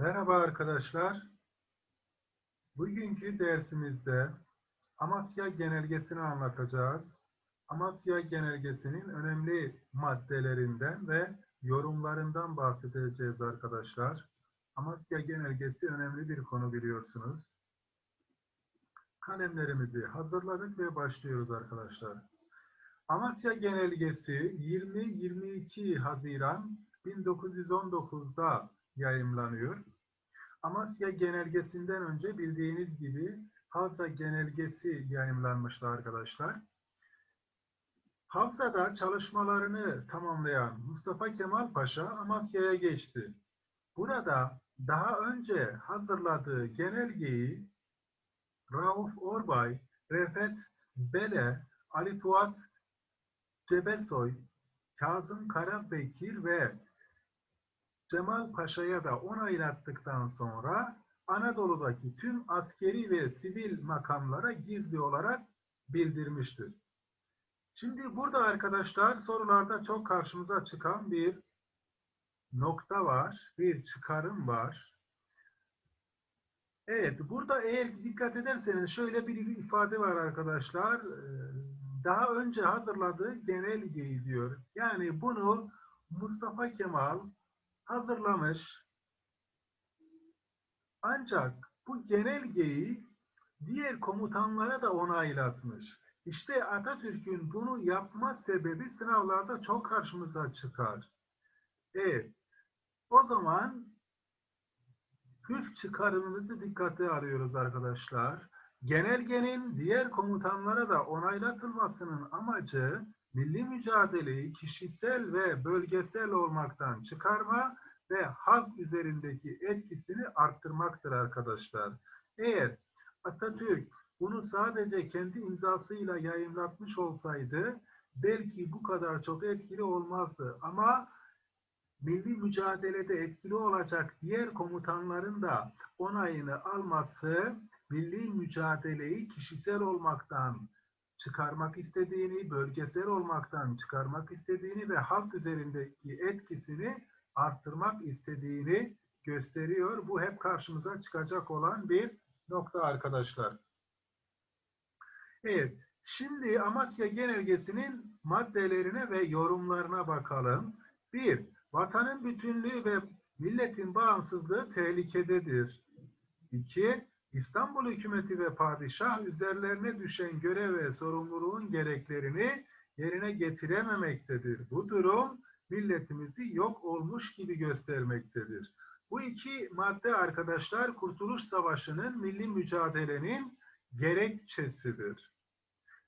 Merhaba arkadaşlar. Bugünkü dersimizde Amasya Genelgesi'ni anlatacağız. Amasya Genelgesi'nin önemli maddelerinden ve yorumlarından bahsedeceğiz arkadaşlar. Amasya Genelgesi önemli bir konu biliyorsunuz. Kalemlerimizi hazırladık ve başlıyoruz arkadaşlar. Amasya Genelgesi 20-22 Haziran 1919'da yayımlanıyor. Amasya Genelgesi'nden önce bildiğiniz gibi Havza Genelgesi yayımlanmıştı arkadaşlar. Havza'da çalışmalarını tamamlayan Mustafa Kemal Paşa Amasya'ya geçti. Burada daha önce hazırladığı genelgeyi Rauf Orbay, Refet Bele, Ali Fuat Cebesoy, Kazım Karabekir ve Cemal Paşa'ya da onaylattıktan sonra Anadolu'daki tüm askeri ve sivil makamlara gizli olarak bildirmiştir. Şimdi burada arkadaşlar sorularda çok karşımıza çıkan bir nokta var, bir çıkarım var. Evet, burada eğer dikkat ederseniz şöyle bir ifade var arkadaşlar. Daha önce hazırladığı genelgeyi diyor. Yani bunu Mustafa Kemal hazırlamış. Ancak bu genelgeyi diğer komutanlara da onaylatmış. İşte Atatürk'ün bunu yapma sebebi sınavlarda çok karşımıza çıkar. Evet. O zaman püf çıkarımımızı dikkate alıyoruz arkadaşlar. Genelgenin diğer komutanlara da onaylatılmasının amacı milli mücadeleyi kişisel ve bölgesel olmaktan çıkarma ve halk üzerindeki etkisini arttırmaktır arkadaşlar. Eğer Atatürk bunu sadece kendi imzasıyla yayınlatmış olsaydı belki bu kadar çok etkili olmazdı. Ama milli mücadelede etkili olacak diğer komutanların da onayını alması milli mücadeleyi kişisel olmaktan çıkarmak istediğini, bölgesel olmaktan çıkarmak istediğini ve halk üzerindeki etkisini arttırmak istediğini gösteriyor. Bu hep karşımıza çıkacak olan bir nokta arkadaşlar. Evet, şimdi Amasya Genelgesi'nin maddelerine ve yorumlarına bakalım. Bir, vatanın bütünlüğü ve milletin bağımsızlığı tehlikededir. İki, İstanbul hükümeti ve padişah üzerlerine düşen görev ve sorumluluğun gereklerini yerine getirememektedir. Bu durum milletimizi yok olmuş gibi göstermektedir. Bu iki madde arkadaşlar Kurtuluş Savaşı'nın milli mücadelenin gerekçesidir.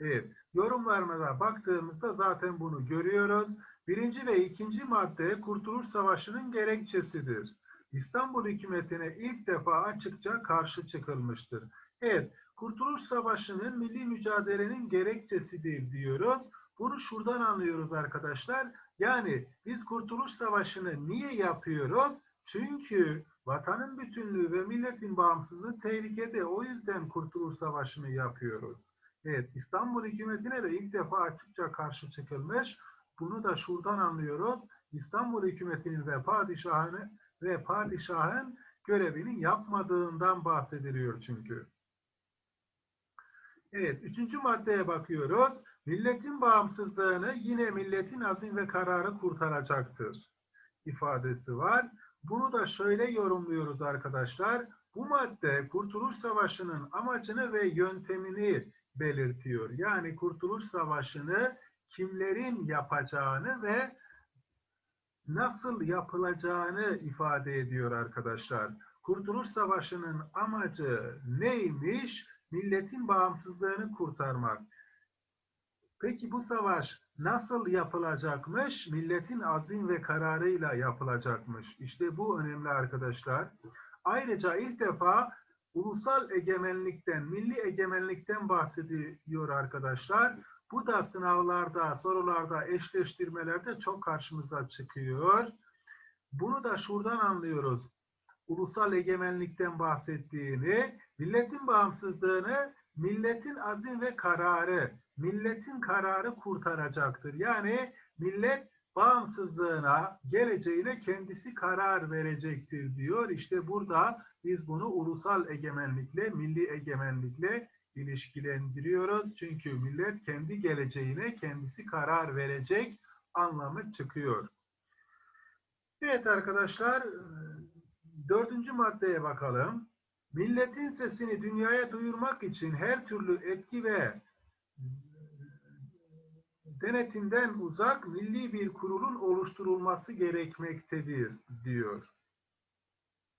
Evet, yorumlarına baktığımızda zaten bunu görüyoruz. Birinci ve ikinci madde Kurtuluş Savaşı'nın gerekçesidir. İstanbul hükümetine ilk defa açıkça karşı çıkılmıştır. Evet, Kurtuluş Savaşı'nın milli mücadelenin gerekçesidir diyoruz. Bunu şuradan anlıyoruz arkadaşlar. Yani biz Kurtuluş Savaşı'nı niye yapıyoruz? Çünkü vatanın bütünlüğü ve milletin bağımsızlığı tehlikede. O yüzden Kurtuluş Savaşı'nı yapıyoruz. Evet, İstanbul hükümetine de ilk defa açıkça karşı çıkılmış. Bunu da şuradan anlıyoruz. İstanbul hükümetinin ve padişahını ve padişahın görevini yapmadığından bahsediliyor çünkü. Evet, üçüncü maddeye bakıyoruz. Milletin bağımsızlığını yine milletin azim ve kararı kurtaracaktır ifadesi var. Bunu da şöyle yorumluyoruz arkadaşlar. Bu madde Kurtuluş Savaşı'nın amacını ve yöntemini belirtiyor. Yani Kurtuluş Savaşı'nı kimlerin yapacağını ve nasıl yapılacağını ifade ediyor arkadaşlar. Kurtuluş Savaşı'nın amacı neymiş? Milletin bağımsızlığını kurtarmak. Peki bu savaş nasıl yapılacakmış? Milletin azim ve kararıyla yapılacakmış. İşte bu önemli arkadaşlar. Ayrıca ilk defa ulusal egemenlikten, milli egemenlikten bahsediyor arkadaşlar. Bu da sınavlarda, sorularda, eşleştirmelerde çok karşımıza çıkıyor. Bunu da şuradan anlıyoruz. Ulusal egemenlikten bahsettiğini, milletin bağımsızlığını, milletin azim ve kararı, milletin kararı kurtaracaktır. Yani millet bağımsızlığına, geleceğine kendisi karar verecektir diyor. İşte burada biz bunu ulusal egemenlikle, milli egemenlikle ilişkilendiriyoruz. Çünkü millet kendi geleceğine kendisi karar verecek anlamı çıkıyor. Evet arkadaşlar, dördüncü maddeye bakalım. Milletin sesini dünyaya duyurmak için her türlü etki ve denetimden uzak milli bir kurulun oluşturulması gerekmektedir diyor.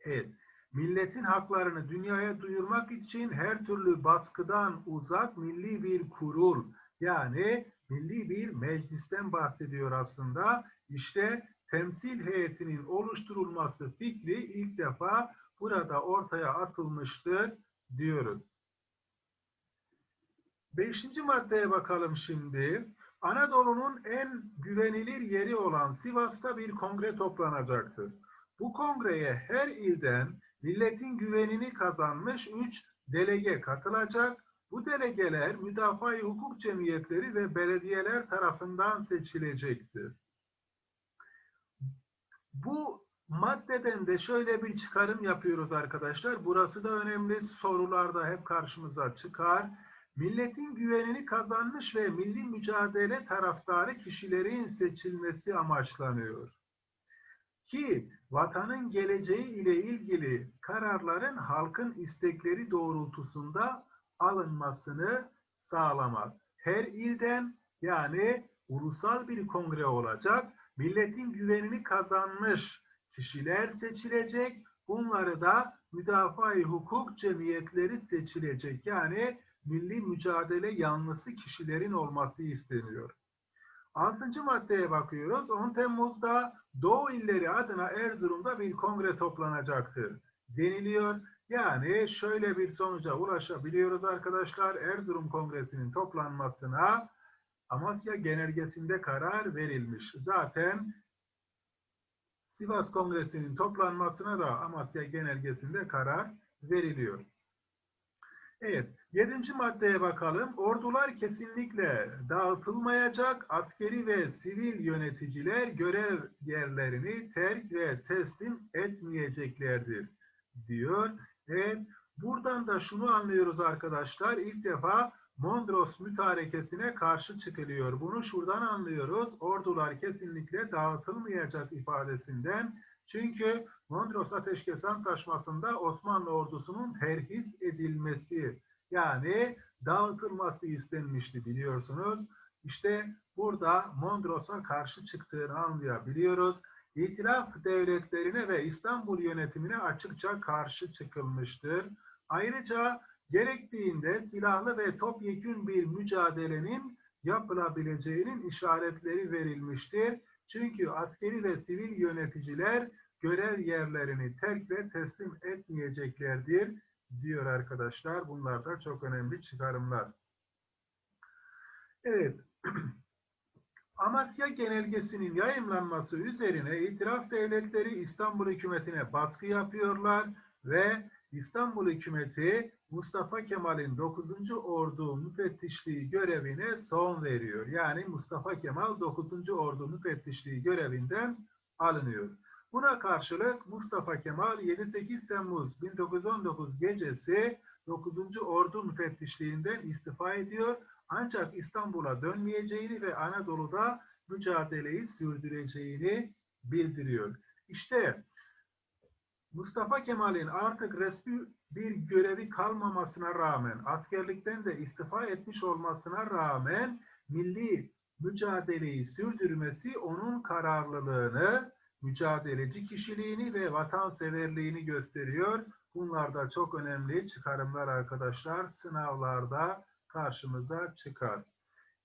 Evet, milletin haklarını dünyaya duyurmak için her türlü baskıdan uzak milli bir kurul yani milli bir meclisten bahsediyor aslında. İşte temsil heyetinin oluşturulması fikri ilk defa burada ortaya atılmıştır diyoruz. Beşinci maddeye bakalım şimdi. Anadolu'nun en güvenilir yeri olan Sivas'ta bir kongre toplanacaktır. Bu kongreye her ilden milletin güvenini kazanmış üç delege katılacak. Bu delegeler müdafaa hukuk cemiyetleri ve belediyeler tarafından seçilecektir. Bu maddeden de şöyle bir çıkarım yapıyoruz arkadaşlar. Burası da önemli sorularda hep karşımıza çıkar. Milletin güvenini kazanmış ve milli mücadele taraftarı kişilerin seçilmesi amaçlanıyor. Ki vatanın geleceği ile ilgili kararların halkın istekleri doğrultusunda alınmasını sağlamak. Her ilden yani ulusal bir kongre olacak. Milletin güvenini kazanmış kişiler seçilecek. Bunları da müdafaa hukuk cemiyetleri seçilecek. Yani milli mücadele yanlısı kişilerin olması isteniyor. Altıncı maddeye bakıyoruz. 10 Temmuz'da Doğu illeri adına Erzurum'da bir kongre toplanacaktır deniliyor. Yani şöyle bir sonuca ulaşabiliyoruz arkadaşlar. Erzurum Kongresi'nin toplanmasına Amasya Genelgesi'nde karar verilmiş. Zaten Sivas Kongresi'nin toplanmasına da Amasya Genelgesi'nde karar veriliyor. Evet, yedinci maddeye bakalım. Ordular kesinlikle dağıtılmayacak. Askeri ve sivil yöneticiler görev yerlerini terk ve teslim etmeyeceklerdir diyor. Evet, buradan da şunu anlıyoruz arkadaşlar. İlk defa Mondros mütarekesine karşı çıkılıyor. Bunu şuradan anlıyoruz. Ordular kesinlikle dağıtılmayacak ifadesinden. Çünkü Mondros Ateşkes Antlaşması'nda Osmanlı ordusunun terhis edilmesi yani dağıtılması istenmişti biliyorsunuz. İşte burada Mondros'a karşı çıktığını anlayabiliyoruz. İtilaf devletlerine ve İstanbul yönetimine açıkça karşı çıkılmıştır. Ayrıca gerektiğinde silahlı ve topyekün bir mücadelenin yapılabileceğinin işaretleri verilmiştir. Çünkü askeri ve sivil yöneticiler görev yerlerini terk ve teslim etmeyeceklerdir diyor arkadaşlar. Bunlar da çok önemli çıkarımlar. Evet. Amasya Genelgesi'nin yayınlanması üzerine itiraf devletleri İstanbul hükümetine baskı yapıyorlar ve İstanbul hükümeti Mustafa Kemal'in 9. Ordu müfettişliği görevine son veriyor. Yani Mustafa Kemal 9. Ordu müfettişliği görevinden alınıyor. Buna karşılık Mustafa Kemal 7-8 Temmuz 1919 gecesi 9. Ordu müfettişliğinden istifa ediyor. Ancak İstanbul'a dönmeyeceğini ve Anadolu'da mücadeleyi sürdüreceğini bildiriyor. İşte Mustafa Kemal'in artık resmi bir görevi kalmamasına rağmen, askerlikten de istifa etmiş olmasına rağmen milli mücadeleyi sürdürmesi onun kararlılığını, mücadeleci kişiliğini ve vatanseverliğini gösteriyor. Bunlar da çok önemli çıkarımlar arkadaşlar. Sınavlarda karşımıza çıkar.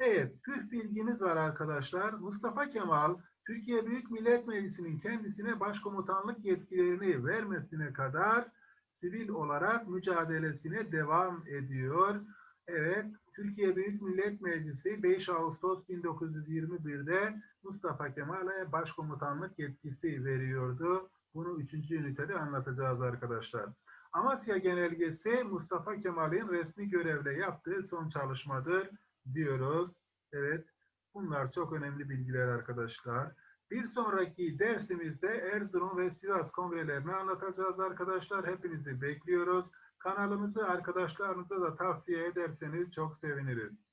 Evet, püf bilgimiz var arkadaşlar. Mustafa Kemal, Türkiye Büyük Millet Meclisi'nin kendisine başkomutanlık yetkilerini vermesine kadar sivil olarak mücadelesine devam ediyor. Evet, Türkiye Büyük Millet Meclisi 5 Ağustos 1921'de Mustafa Kemal'e başkomutanlık yetkisi veriyordu. Bunu 3. ünitede anlatacağız arkadaşlar. Amasya Genelgesi Mustafa Kemal'in resmi görevle yaptığı son çalışmadır diyoruz. Evet, Bunlar çok önemli bilgiler arkadaşlar. Bir sonraki dersimizde Erzurum ve Sivas kongrelerini anlatacağız arkadaşlar. Hepinizi bekliyoruz. Kanalımızı arkadaşlarınıza da tavsiye ederseniz çok seviniriz.